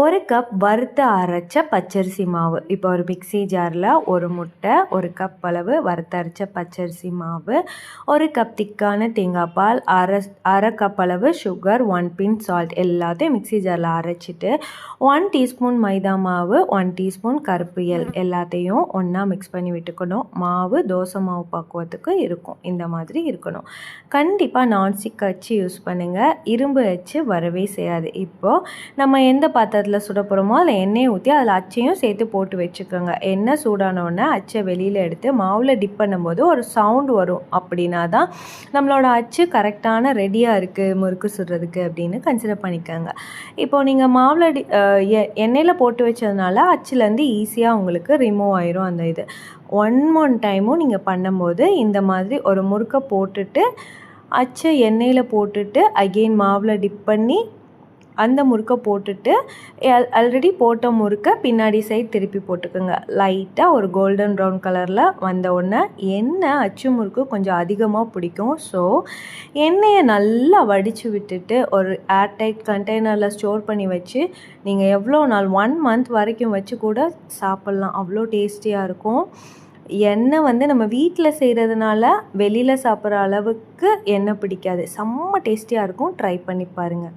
ஒரு கப் வறுத்து அரைச்ச பச்சரிசி மாவு. இப்போ ஒரு மிக்ஸி ஜாரில் ஒரு முட்டை ஒரு கப் அளவு வறுத்து அரைச்ச பச்சரிசி மாவு ஒரு கப் திக்கான தேங்காய் பால் அரை அரை கப் அளவு சுகர் ஒன் பின் சால்ட் எல்லாத்தையும் மிக்ஸி ஜாரில் அரைச்சிட்டு ஒன் டீஸ்பூன் மைதா மாவு ஒன் டீஸ்பூன் கருப்பு எல் எல்லாத்தையும் ஒன்றா மிக்ஸ் பண்ணி விட்டுக்கணும். மாவு தோசை மாவு பக்குவத்துக்கு இருக்கும். இந்த மாதிரி இருக்கணும். கண்டிப்பாக நான்ஸ்டிக் அச்சு யூஸ் பண்ணுங்கள் இரும்பு அச்சு வரவே செய்யாது. இப்போது நம்ம எந்த பாத்திரத்தில் சுட போகிறோமோ அதில் எண்ணெயை ஊற்றி அதில் அச்சையும் சேர்த்து போட்டு வச்சுக்கோங்க. எண்ணெய் சூடான அச்சை வெளியில் எடுத்து மாவில் டிப் பண்ணும்போது ஒரு சவுண்ட் வரும். அப்படின்னா தான் நம்மளோட அச்சு கரெக்டான ரெடியாக இருக்குது முறுக்கு சுடுறதுக்கு அப்படின்னு கன்சிடர் பண்ணிக்கோங்க. இப்போது நீங்கள் மாவில் டி எண்ணெயில் போட்டு வச்சதுனால அச்சுலேருந்து ஈஸியாக உங்களுக்கு ரிமூவ் ஆயிரும் அந்த இது. ஒன் ஒன் டைமும் நீங்கள் பண்ணும்போது இந்த மாதிரி ஒரு முறுக்கை போட்டுட்டு அச்சை எண்ணெயில் போட்டுட்டு அகெயின் மாவில் டிப் பண்ணி அந்த முறுக்கை போட்டுட்டு ஆல்ரெடி போட்ட முறுக்கை பின்னாடி சைடு திருப்பி போட்டுக்கோங்க. லைட்டாக ஒரு கோல்டன் ப்ரௌன் கலரில் வந்த உடனே எண்ணெய் அச்சு முறுக்கு கொஞ்சம் அதிகமாக பிடிக்கும். ஸோ எண்ணெயை நல்லா வடித்து விட்டுட்டு ஒரு ஏர்டைட் கண்டெய்னரில் ஸ்டோர் பண்ணி வச்சு நீங்கள் எவ்வளோ நாள் ஒன் மந்த் வரைக்கும் வச்சு கூட சாப்பிட்லாம். அவ்வளோ டேஸ்டியாக இருக்கும். எண்ணெய் வந்து நம்ம வீட்டில் செய்கிறதுனால வெளியில் சாப்பிட்ற அளவுக்கு எண்ணெய் பிடிக்காது. செம்ம டேஸ்டியாக இருக்கும். ட்ரை பண்ணி பாருங்கள்